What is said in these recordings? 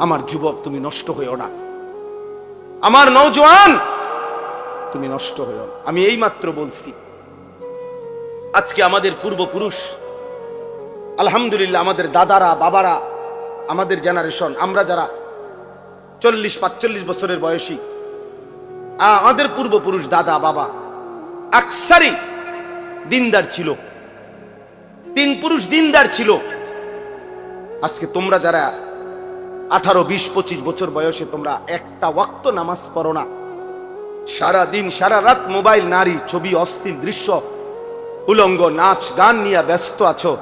আমার যুবক, তুমি নষ্ট হইও না। আমার নৌজওয়ান তুমি নষ্ট হইও না। আমি এই মাত্র বলছি, আজকে আমাদের পূর্বপুরুষ, আলহামদুলিল্লাহ আমাদের দাদারা, বাবারা, আমাদের জেনারেশন আমরা যারা চল্লিশ, পাঁচচল্লিশ বছরের বয়সী আমাদের পূর্বপুরুষ দাদা, বাবা, আকসারি দিনদার ছিল। তিন পুরুষ দিনদার ছিল। আজকে তোমরা যারা আঠারো, বিশ, পঁচিশ বছর বয়সে তোমরা একটা ওয়াক্ত নামাজ পড়ো না। সারা দিন, সারা রাত মোবাইল, নারী, ছবি, অস্থির দৃশ্য, উলঙ্গ নাচ, গান নিয়ে ব্যস্ত আছো।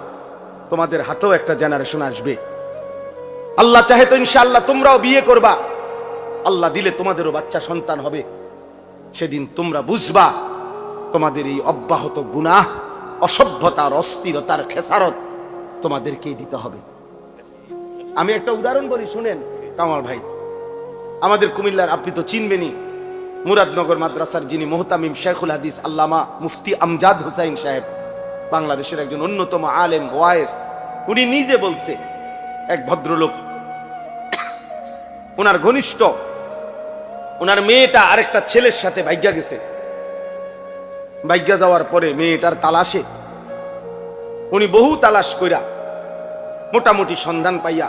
তোমাদের হাতেও একটা জেনারেশন আসবে। আল্লাহ চাহে তো ইনশাআল্লাহ তোমরাও বিয়ে করবা। আল্লাহ দিলে তোমাদেরও বাচ্চা সন্তান হবে। সেদিন তোমরা বুঝবা, তোমাদের এই অব্যাহত গুনাহ, অসভ্যতার, অস্থিরতার খেসারত তোমাদেরকেই দিতে হবে। আমি একটা উদাহরণ বলি, শুনেন, কামাল ভাই। আমাদের কুমিল্লার আপনি তো চিনবেনই, মুরাদনগর মাদ্রাসার যিনি মোহতামিম শেখুল হাদিস আল্লামা মুফতি আমজাদ হুসাইন সাহেব, বাংলাদেশের একজন অন্যতম আলেম, ওয়ায়েস, উনি নিজে বলছে, এক ভদ্রলোক ওনার ঘনিষ্ঠ ওনার মেয়েটা আরেকটা ছেলের সাথে ভাগ্যা গেছে। ভাগ্যা যাওয়ার পরে মেয়েটার তালাশে, উনি বহু তালাশ কইরা, মোটামুটি সন্ধান পাইয়া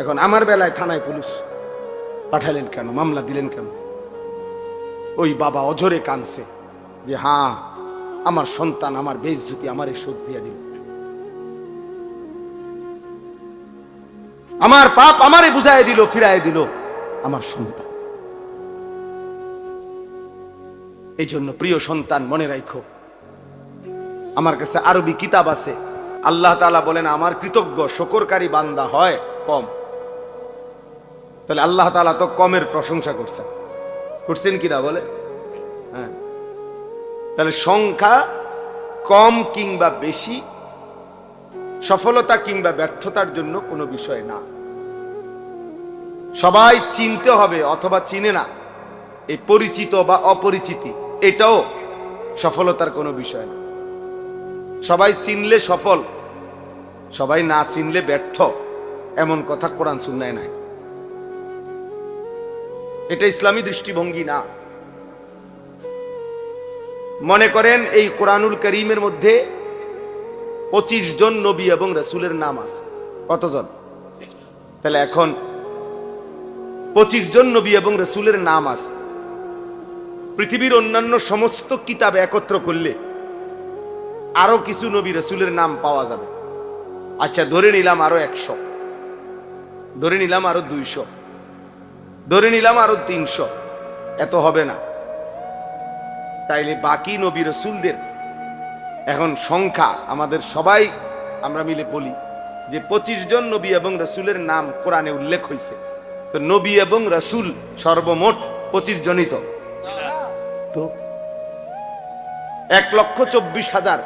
এখন আমার বেলায় থানায় পুলিশ পাঠালেন কেন? মামলা দিলেন কেন? ওই বাবা অজরে কানছে যে হ্যাঁ আমার সন্তান আমার বেজ্জুতি আমারে শোধ দিয়ে দিল আমার পাপ আমারে বুঝাই দিল ফিরাই দিল, আমার সন্তান। এই জন্য প্রিয় সন্তান, মনে রাখো আমার কাছে আরবি কিতাব আছে। আল্লাহ তালা বলেন, আমার কৃতজ্ঞ, শকরকারী বান্দা হয় কম। তাহলে আল্লাহ তাআলা তো কমের প্রশংসা করছেন। করছেন কিনা বলে? হ্যাঁ। তাহলে সংখ্যা কম কিংবা বেশি, সফলতা কিংবা ব্যর্থতার জন্য কোনো বিষয় না। সবাই চিনতে হবে অথবা চিনে না, এই পরিচিত বা অপরিচিতি, এটাও সফলতার কোনো বিষয় না। সবাই চিনলে সফল, সবাই না চিনলে ব্যর্থ, এমন কথা কোরআন শুননায় নাই। এটা ইসলামী দৃষ্টিভঙ্গি না। মনে করেন এই কোরআনুল করিমের মধ্যে পঁচিশ জন নবী এবং রসুলের নাম আছে। কতজন? তাহলে এখন পঁচিশ জন নবী এবং রসুলের নাম আছে। পৃথিবীর অন্যান্য সমস্ত কিতাব একত্র করলে আরও কিছু নবী রসুলের নাম পাওয়া যাবে। আচ্ছা ধরে নিলাম আরও একশো। ধরে নিলাম আরও দুইশো। ধরে নিলাম আরও তিনশো। এত হবে না। তাইলে বাকি নবী রসুলদের এখন সংখ্যা আমাদের সবাই আমরা মিলে বলি যে পঁচিশ জন নবী এবং রসুলের নাম কোরআনে উল্লেখ হয়েছে তো নবী এবং রসুল সর্বমোট পঁচিশ জনই তো। তো এক লক্ষ চব্বিশ হাজার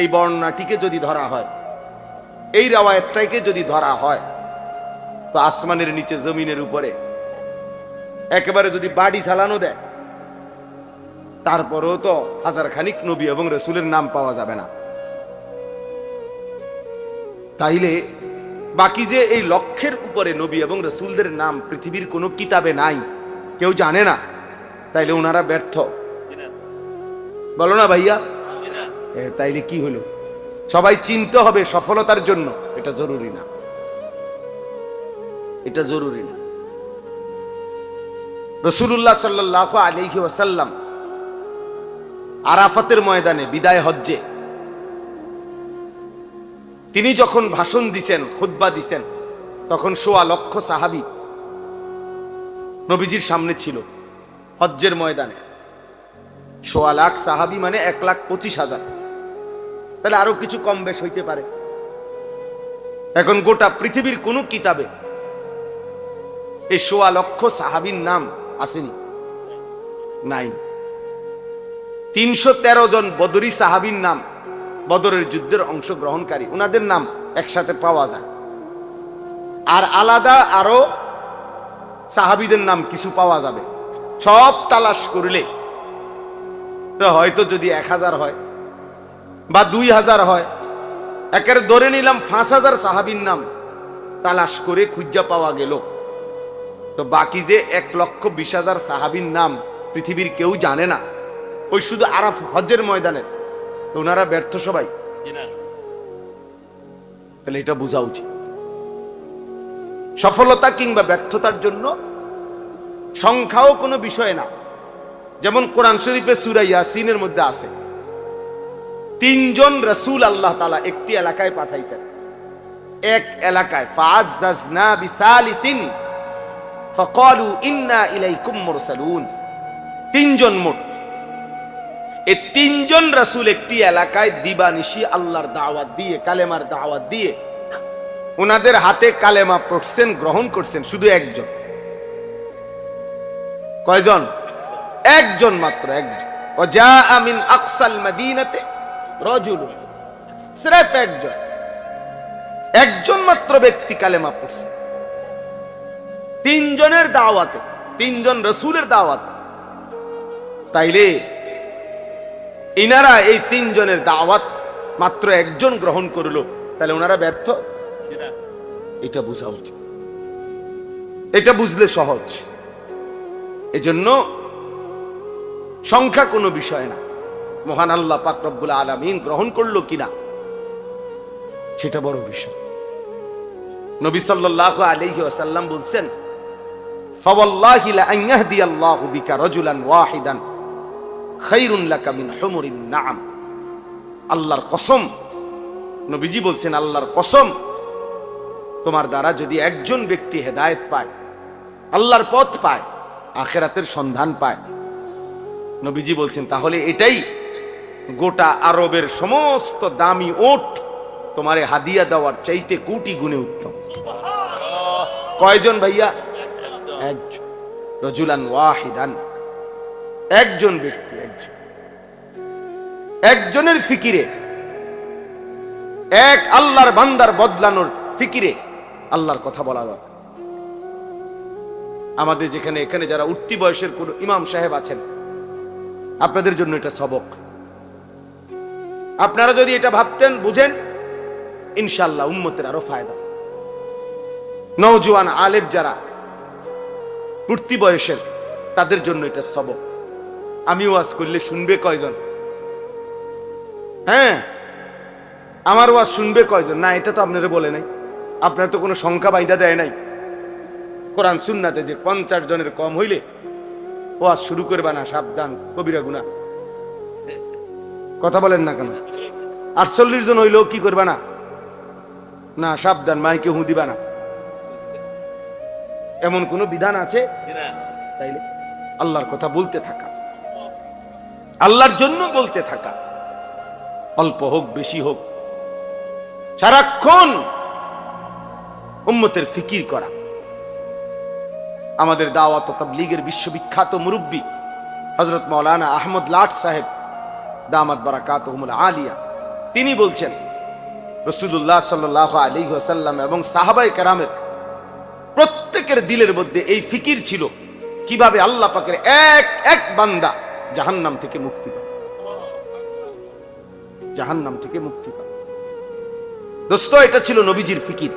এই বর্ণনাটিকে যদি ধরা হয়, এই রাওয়ায়তটাকে যদি ধরা হয়, তো আসমানের নিচে, জমিনের উপরে একেবারে যদি বাড়ি চালানো দেয়, তারপরেও তো হাজার খানিক নবী এবং রসুলের নাম পাওয়া যাবে না। তাইলে বাকি যে এই লক্ষ্যের উপরে নবী এবং রসুলদের নাম পৃথিবীর কোনো কিতাবে নাই, কেউ জানে না। তাইলে ওনারা ব্যর্থ। বলো না ভাইয়া। তাইলে কি হলো? সবাই চিনতে হবে সফলতার জন্য। এটা জরুরি না। এটা জরুরি না। রসুল্লাহ সাল্লাহ আলহি ওয়াসাল্লাম আরাফাতের ময়দানে বিদায় হজ্জে। তিনি যখন ভাষণ দিছেন খুদ্া দিছেন, তখন সোয়া লক্ষ সাহাবি নবীজির সামনে ছিল হজ্জের ময়দানে। সোয়া লাখ সাহাবি মানে এক লাখ পঁচিশ হাজার। তাহলে আরও কিছু কম বেশ হইতে পারে। এখন গোটা পৃথিবীর কোন কিতাবে এই সোয়া লক্ষ সাহাবীর নাম আসেনি। নাই। তিনশো তেরো জন বদরি সাহাবীর নাম বদরের যুদ্ধের অংশগ্রহণকারী ওনাদের নাম একসাথে পাওয়া যায়। আর আলাদা আরও সাহাবীদের নাম কিছু পাওয়া যাবে। সব তালাশ করলে তো হয়তো যদি এক হাজার হয় বা দুই হাজার হয়, একের ধরে নিলাম পাঁচ হাজার সাহাবীর নাম তালাশ করে খুঁজা পাওয়া গেল। তো বাকি যে এক লক্ষ বিশ হাজার সাহাবীর নাম পৃথিবীর কেউ জানে না, ওই শুধু আরাফ হজের ময়দানে। তো ওনারা ব্যর্থ সবাই। তাহলে এটা বোঝা উচিত। সফলতা কিংবা ব্যর্থতার জন্য সংখ্যাও কোনো বিষয় না। যেমন কোরআন শরীফে সুরা ইয়াসিনের মধ্যে আছে, তিনজন রসুল আল্লাহ তালা একটি এলাকায় পাঠাইছেন। এক এলাকায়, ফাআজ্জাজনা বিসালিসিন ইন্না তিনজন মোট। তিনজন একটি এলাকায় দিবানিশি আল্লাহর দাওয়াত দিয়ে, কালেমার দাওয়াত দিয়ে, ওনাদের হাতে কালেমা পড়ছেন, গ্রহণ করছেন শুধু একজন। কয়জন? একজন মাত্র, একজন। ও যা আমিন আকসাল মদিনাতে রজুল স্রেফ একজন। একজন মাত্র ব্যক্তি কালেমা পড়ছে। তিনজনের দাওয়াতে, তিনজন রসুলের দাওয়াতে। তাইলে ইনারা এই তিনজনের দাওয়াত মাত্র একজন গ্রহণ করল তাহলে ওনারা ব্যর্থ? এটা বোঝা উচিত। এটা বুঝলে সহজ। এজন্য সংখ্যা কোনো বিষয় না। মহান আল্লাহ পাক আলামিন গ্রহণ করল কিনা, সেটা বড় বিষয়। নবী সাল্লাল্লাহু আলাইহি ওয়াসাল্লাম বলছেন ফাওয়াল্লাহি লা আন ইয়াহদিয়াল্লাহু বিকা রাজুলান ওয়াহিদান খায়রুন লাকা মিন হুমুরিন নাআম। আল্লাহর কসম নবীজি বলছেন আল্লাহর কসম তোমার দ্বারা যদি একজন ব্যক্তি হেদায়েত পায় আল্লাহর পথ পায় আখেরাতের সন্ধান পায়। নবীজি বলছেন তাহলে এটাই গোটা আরবের সমস্ত দামি ওট তোমারে হাদিয়া দেওয়ার চাইতে কোটি গুণে উত্তম। কয়জন ভাইয়া? একজন, রজুলান ওয়াহিদান। একজন ব্যক্তি, একজন। একজনের ফিকিরে। এক আল্লাহর বান্দার বদলানোর ফিকিরে আল্লাহর কথা বলা দরকার আমাদের যেখানে, এখানে যারা উঠতি বয়সের কোন ইমাম সাহেব আছেন, আপনাদের জন্য এটা সবক। আপনারা যদি এটা ভাবতেন, বুঝেন ইনশাল্লাহ উম্মতের আরও ফায়দা। নওজোয়ান আলেব যারা উঠতি বয়সের, তাদের জন্য এটা সবক। আমি ওয়াজ করলে শুনবে কয়জন? হ্যাঁ আমার ওয়াজ শুনবে কয়জন? না, এটা তো আপনারা বলে নাই। আপনার তো কোনো সংখ্যা বাইদা দেয় নাই। কোরআন সুন্নাতে যে পঞ্চাশ জনের কম হইলে ওয়াজ শুরু করবে না সাবধান, কবিরা গুনা কথা বলেন না কেন? আটচল্লিশ জন হইলেও কি করবে না? না, সাবধান, মাইকে হুঁ দিবা না এমন কোন বিধান আছে? তাইলে আল্লাহর কথা বলতে থাকা। আল্লাহর জন্য বলতে থাকা। অল্প হোক বেশি হোক। সারাক্ষণ উম্মতের ফিকির করা। আমাদের দাওয়াত তাবলীগের বিশ্ববিখ্যাত মুরব্বী হজরত মৌলানা আহমদ লাট সাহেব দামাত বারাকাত আলিয়া তিনি বলছেন রসুল্লাহ সাল্লাহ আলী ওসাল্লাম এবং সাহাবাই কারামের প্রত্যেকের দিলের মধ্যে এই ফিকির ছিল। কীভাবে আল্লাহ পাকের এক এক বান্দা জাহান্নাম থেকে মুক্তি পায়। জাহান্নাম থেকে মুক্তি পায়। দোস্ত, এটা ছিল নবীজির ফিকির।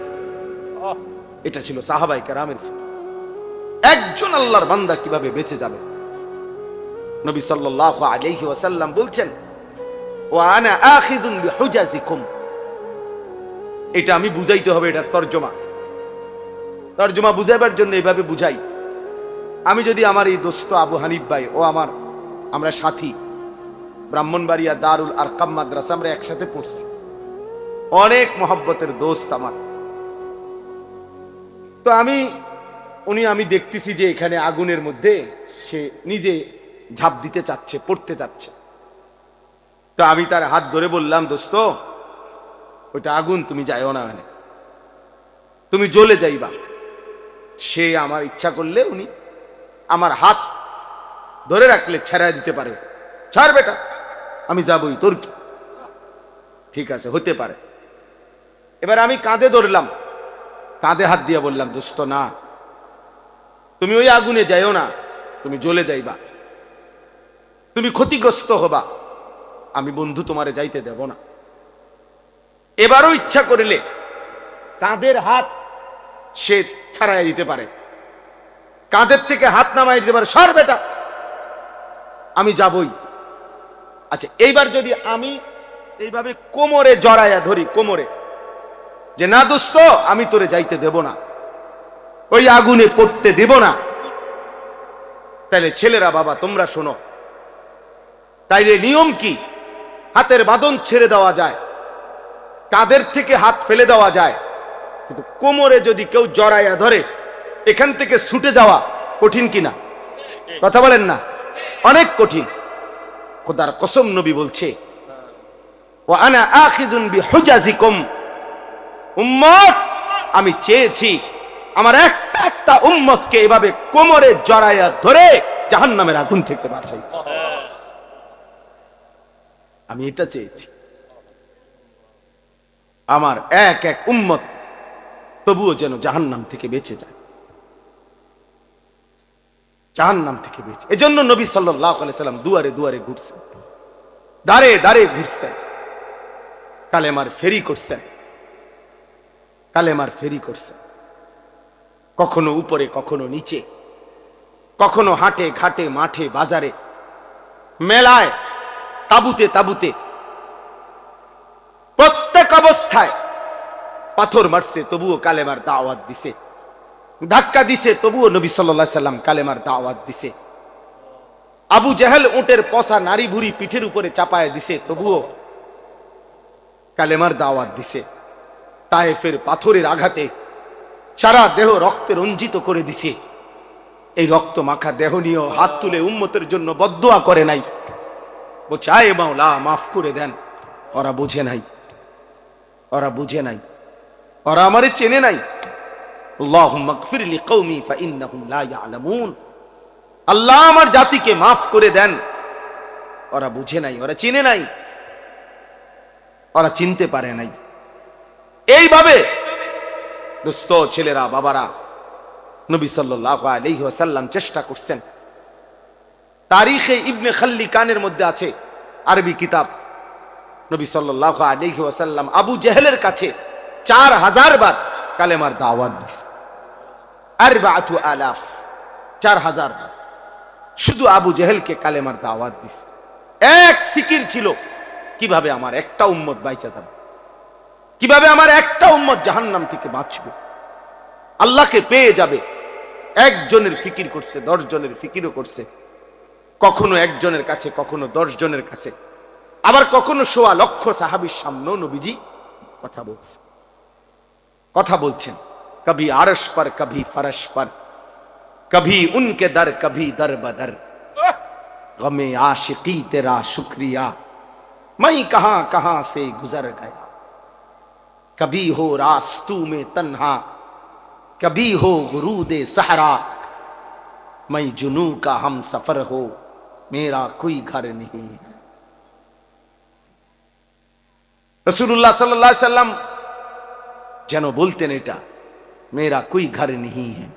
এটা ছিল সাহাবাই কারামের ফিকির। একজন আল্লাহর বান্দা কীভাবে বেঁচে যাবে? নবী সাল্লাল্লাহু আলাইহি ওয়াসাল্লাম বলছেন, ওয়া আনা বিহুজাজিকুম। এটা আমি বুঝাইতে হবে, এটা তরজমা। তরজমা বুঝাইবার জন্য এইভাবে বুঝাই। আমি যদি আমার এই দোস্ত আবু হানিফ ভাই ও আমার আমরা সাথী, ব্রাহ্মণবাড়িয়া দারুল আরকাম মাদ্রাসা আমরা একসাথে পড়ছি। অনেক মহব্বতের দোস্ত আমার। তো আমি, উনি আমি দেখতেছি যে এখানে আগুনের মধ্যে সে নিজে ঝাঁপ দিতে চাচ্ছে, পড়তে চাচ্ছে। তো আমি তার হাত ধরে বললাম, দোস্ত, ওইটা আগুন, তুমি যাইও না মানে তুমি জ্বলে যাইবা। সে আমার ইচ্ছা করলে উনি আমার হাত ধরে রাখলে ছেড়া দিতে পারে। ছাড় বেটা, আমি যাবই, তোর কি? ঠিক আছে, হতে পারে। এবার আমি কাঁধে ধরলাম, কাঁধে হাত দিয়ে বললাম, দোস্ত, না, তুমি ওই আগুনে যাইও না, তুমি জ্বলে যাইবা। তুমি ক্ষতিগ্রস্ত হবা, আমি বন্ধু তোমারে যাইতে দেব না। এবারও ইচ্ছা করিলে কাঁধের হাত সে ছাড়াই দিতে পারে। কাঁধের থেকে হাত নামাই দিতে পারে। সর বেটা। আমি যাবই। আচ্ছা এইবার যদি আমি এইভাবে কোমরে জড়াইয়া ধরি, কোমরে, যে, না দোস্ত, আমি তোরে যাইতে দেব না। ওই আগুনে পড়তে দেব না। তাহলে ছেলেরা বাবা, তোমরা শোনো। তাইলে নিয়ম কি? হাতের বাঁধন ছেড়ে দেওয়া যায়। কাদের থেকে হাত ফেলে দেওয়া যায়। কিন্তু কোমরে যদি কেউ জড়াইয়া ধরে, এখান থেকে ছুটে যাওয়া কঠিন কিনা? কথা বলেন না। অনেক কঠিন। খোদার কসম নবী বলছে ও আনা আখিজুন বি হুজাজিকুম উম্মত, আমি চেয়েছি আমার একটা একটা উম্মতকে এভাবে কোমরে জড়াইয়া ধরে জাহান্নামের আগুন থেকে বাঁচাই। আমি এটা চেয়েছি। আমার এক এক উম্মত তবুও যেন জাহান্নাম থেকে বেঁচে যায়। জাহান্নাম থেকে বেঁচে এজন্য নবী সাল্লাহ সাল্লাম দুয়ারে দুয়ারে ঘুরছেন। দাঁড়ে দাঁড়ে ঘুরছেন। কালেমার ফেরি করছেন। কালেমার ফেরি করছেন। কখনো উপরে, কখনো নিচে। কখনো হাটে, ঘাটে, মাঠে, বাজারে। মেলায়, তাবুতে তাবুতে। প্রত্যেক অবস্থায় পাথর মারছে, তবুও কালেমার দাওয়াত দিছে। ধাক্কা দিছে, তবুও নবী সাল্লাহ সাল্লাম কালেমার দাওয়াত দিছে। আবু জাহেল উটের পশা নারী ভুরি পিঠের উপরে চাপায় দিছে, তবুও কালেমার দাওয়াত দিছে। তায়েফের পাথরের আঘাতে সারা দেহ রক্তে রঞ্জিত করে দিছে। এই রক্ত মাখা দেহ নিয়েও হাত তুলে উম্মতের জন্য বদোয়া করে নাই। বলছে, আয় মাওলা, মাফ করে দেন। ওরা বুঝে নাই। ওরা বুঝে নাই। ওরা আমারে চেনে নাই আল্লাহ আমার জাতিকে মাফ করে দেন ওরা বুঝে নাই ওরা চিনে নাই ওরা চিনতে পারে নাই এইভাবে দোস্ত ছেলেরা বাবারা নবী সাল্লাহ আলাইহি চেষ্টা করছেন তারিখে ইবনে খাল্লি কানের মধ্যে আছে আরবি কিতাব নবী সাল্লাহ ওয়াসাল্লাম আবু জেহেলের কাছে চার হাজার বার কালেমার দাওয়াত দিছে। আরবাআতু আলাফ, চার হাজার বার। শুধু আবু জেহেলকে কালেমার দাওয়াত দিছে। এক ফিকির ছিল, কীভাবে আমার একটা উম্মত বাইচা যাবে? কীভাবে আমার একটা উম্মত জাহান্নাম থেকে বাঁচবে? আল্লাহকে পেয়ে যাবে। একজনের ফিকির করছে দশ জনের ফিকিরও করছে। কখনো একজনের কাছে, কখনো দশ জনের কাছে। আবার কখনো সোয়া লক্ষ সাহাবির সামনেও নবীজি কথা বলছে। কথা বলছেন কবি আরস পর কবি ফরস পর কবি উনকে দর কবি দর বদর গমে आशिकी तेरा शुक्रिया मैं कहां कहां से गुजर गया कभी हो रास्तू में तन्हा कभी हो गुरूद सहरा मैं जुनू का हम सफर हो मेरा कोई घर नहीं है রসুল্লাহ সাল্লাহ সাল্লাম যেন বলতেন এটা, মেয়েরা কুই ঘর নেই হ্যাঁ?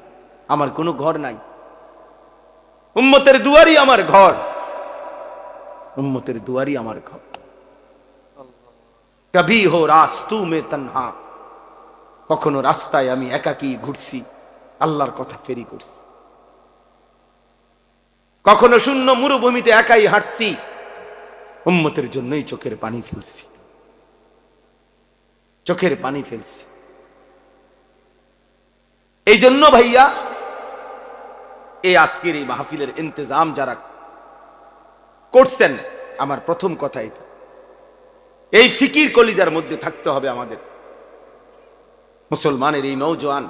আমার কোনো ঘর নাই। উম্মতের দুয়ারই আমার ঘর। উম্মতের দুয়ারই আমার ঘর। কবি হো রাস্তু মে তন্হা। কখনো রাস্তায় আমি একাকি ঘুরছি, আল্লাহর কথা ফেরি করছি। কখনো শূন্য মরুভূমিতে একাই হাঁটছি, উম্মতের জন্যই চোখের পানি ফেলছি। চোখের পানি ফেলছি। এই জন্য ভাইয়া, এই আজকের এই মাহফিলের ইন্তজাম যারা করছেন, আমার প্রথম কথা এটা। এই ফিকির কলিজার মধ্যে থাকতে হবে আমাদের। মুসলমানের এই নৌজওয়ান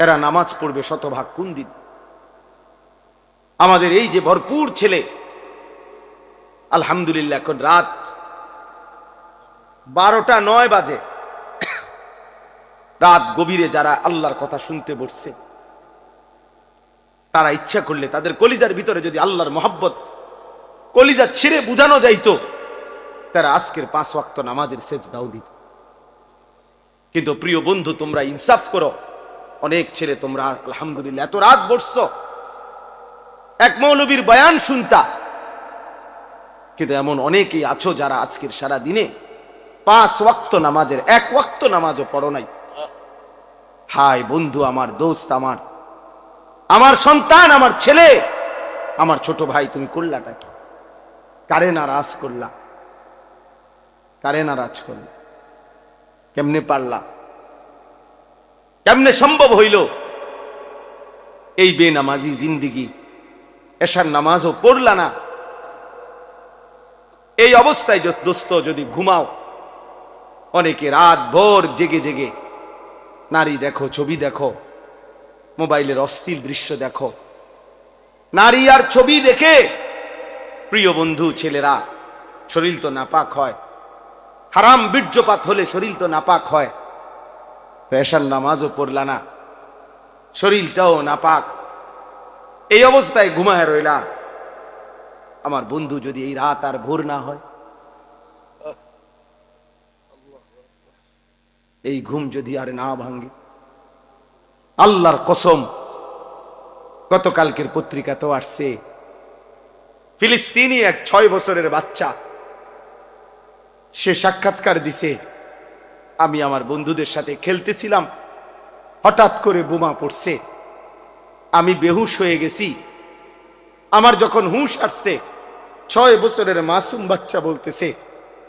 এরা নামাজ পড়বে শতভাগ কোন দিন? আমাদের এই যে ভরপুর ছেলে, আলহামদুলিল্লাহ এখন রাত বারোটা নয় বাজে। রাত গভীরে যারা আল্লাহর কথা শুনতে বসছে, তারা ইচ্ছা করলে তাদের কলিজার ভিতরে যদি আল্লাহর মোহাব্বত, কলিজা ছিঁড়ে বুঝানো যাইত, তারা আজকের পাঁচ ওয়াক্ত নামাজের সেজ দাও দিত। কিন্তু প্রিয় বন্ধু, তোমরা ইনসাফ করো। অনেক ছেলে তোমরা, আলহামদুলিল্লাহ, এত রাত বসছ। এক মৌলবীর বয়ান শুনতা। কিন্তু এমন অনেকেই আছো যারা আজকের সারা দিনে পাঁচ ওয়াক্ত নামাজের, এক ওয়াক্ত নামাজও পড়ো নাই। হায় বন্ধু, আমার দোস্ত, আমার আমার সন্তান, আমার ছেলে, আমার ছোট ভাই, তুমি করলাটা কি? কারে নারাজ করলা? কারে নারাজ করলা? কেমনে পারলা? কেমনে সম্ভব হইল? এই বেনামাজি জিন্দিগি এসার নামাজও পড়লা না। এই অবস্থায় দোস্ত, যদি ঘুমাও, অনেকে রাত ভোর জেগে জেগে নারী দেখো, ছবি দেখো, মোবাইলের অস্থির দৃশ্য দেখো। নারী আর ছবি দেখে প্রিয় বন্ধু, ছেলেরা, শরীর তো নাপাক হয়। হারাম বীর্যপাত হলে শরীর তো নাপাক হয়। এসার নামাজও পড়লা না, শরীরটাও নাপাক। এই অবস্থায় ঘুমায় রইলা আমার বন্ধু যদি এই রাত আর ভোর না হয় এই ঘুম যদি আর না ভাঙ্গে আল্লাহর কসম, গতকালকের পত্রিকাতেও আসছে, ফিলিস্তিনি এক ছয় বছরের বাচ্চা, সে সাক্ষাৎকার দিছে, আমি আমার বন্ধুদের সাথে খেলতেছিলাম, হঠাৎ করে বোমা পড়ছে, আমি বেহুশ হয়ে গেছি, আমার যখন হুঁশ আসছে, ছয় বছরের মাসুম বাচ্চা বলতেছে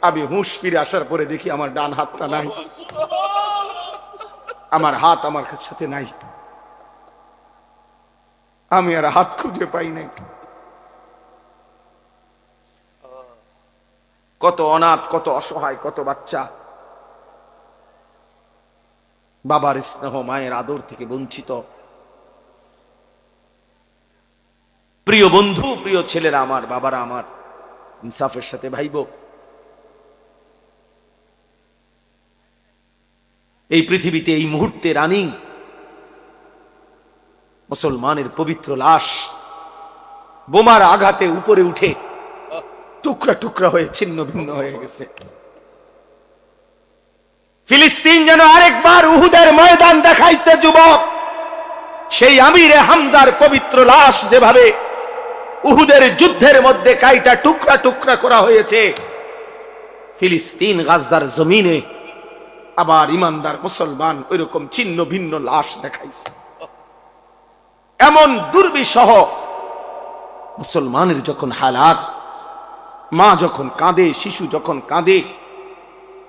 আমি হুঁশ ফিরে আসার পরে দেখি আমার ডান হাতটা নাই। আমার হাত আমার সাথে নাই। আমি আর হাত খুঁজে পাই নাই। কত অনাথ, কত অসহায়, কত বাচ্চা। বাবার স্নেহ, মায়ের আদর থেকে বঞ্চিত। প্রিয় বন্ধু, প্রিয় ছেলেরা আমার, বাবারা আমার, ইনসাফের সাথে ভাইব। এই পৃথিবীতে এই মুহূর্তে রানিং মুসলমানের পবিত্র লাশ বোমার আঘাতে উপরে উঠে টুকরা টুকরা হয়ে ছিন্ন ভিন্ন হয়ে গেছে। ফিলিস্তিন যেন আরেকবার উহুদের ময়দান দেখাইছে, যুবক। সেই আমিরে হামদার পবিত্র লাশ যেভাবে উহুদের যুদ্ধের মধ্যে কাইটা টুকরা টুকরা করা হয়েছে, ফিলিস্তিন গাজার জমিনে আবার ইমানদার মুসলমান ওইরকম ছিন্ন ভিন্ন লাশ দেখাইছে। এমন দুর্বিসহ মুসলমানের যখন হালাত, মা যখন কাঁদে, শিশু যখন কাঁদে,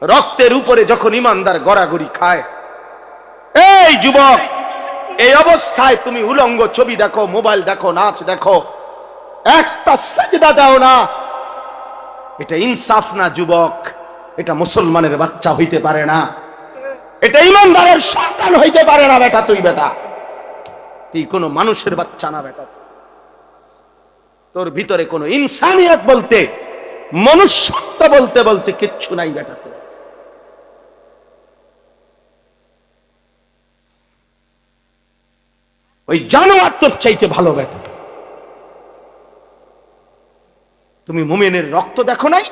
রক্তের উপরে যখন ইমানদার গড়াগড়ি খায়, এই যুবক, এই অবস্থায় তুমি উলঙ্গ ছবি দেখো, মোবাইল দেখো, নাচ দেখো, একটা সাজদা দাও না। এটা ইনসাফ না যুবক। এটা মুসলমানের বাচ্চা হইতে পারে না। এটা ইমানদারের সন্তান হইতে পারে না বেটা তুই বেটা। তুই কোনো মানুষের বাচ্চা না বেটা। তোর ভিতরে কোনো ইনসানিয়ত বলতে, মনুষ্যত্ব বলতে বলতে কিচ্ছু নাই বেটা তোর। ওই জানোয়ার তোর চাইতে ভালো বেটা। তুমি মুমেনের রক্ত দেখো নাই?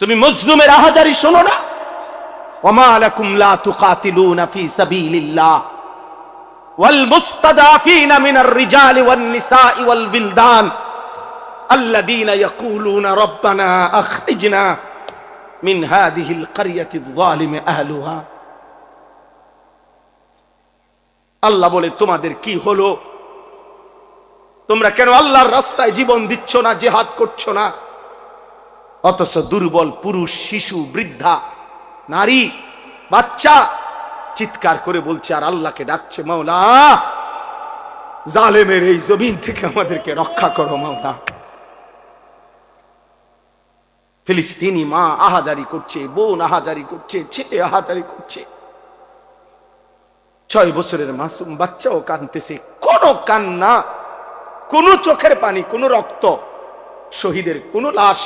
তুমি মজলুমের আহাজারি শোনো না ওয়া ওমালাকুম লা তুকাতিলুনা ফি সাবিলিল্লাহ ওয়াল মুস্তাদাফিনা মিনার রিজালি ওয়ান নিসাই ওয়াল বিলদান আল্লাযীনা ইয়াকুলুনা রাব্বানা আখরিজনা মিন হাযিহিল কারিয়াতিয যালিমি আহলুহা আল্লাহ বলে তোমাদের কি হলো তোমরা কেন আল্লাহর রাস্তায় জীবন দিচ্ছ না জিহাদ করছ না অথচ দুর্বল পুরুষ, শিশু, বৃদ্ধা, নারী, বাচ্চা চিৎকার করে বলছে, আর আল্লাহকে ডাকছে মাওলা। জালেমের এই জমিন থেকে আমাদেরকে রক্ষা করো মাওলা। ফিলিস্তিনি মা আহাজারি করছে, বোন আহাজারি করছে, ছেলে আহাজারি করছে। ছয় বছরের মাসুম বাচ্চাও কানতেছে। কোন কান্না, কোন চোখের পানি, কোন রক্ত, শহীদের কোনো লাশ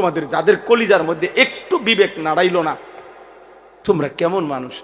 তোমাদের যাদের কলিজার মধ্যে একটু বিবেক নাড়াইল না তোমরা কেমন মানুষ?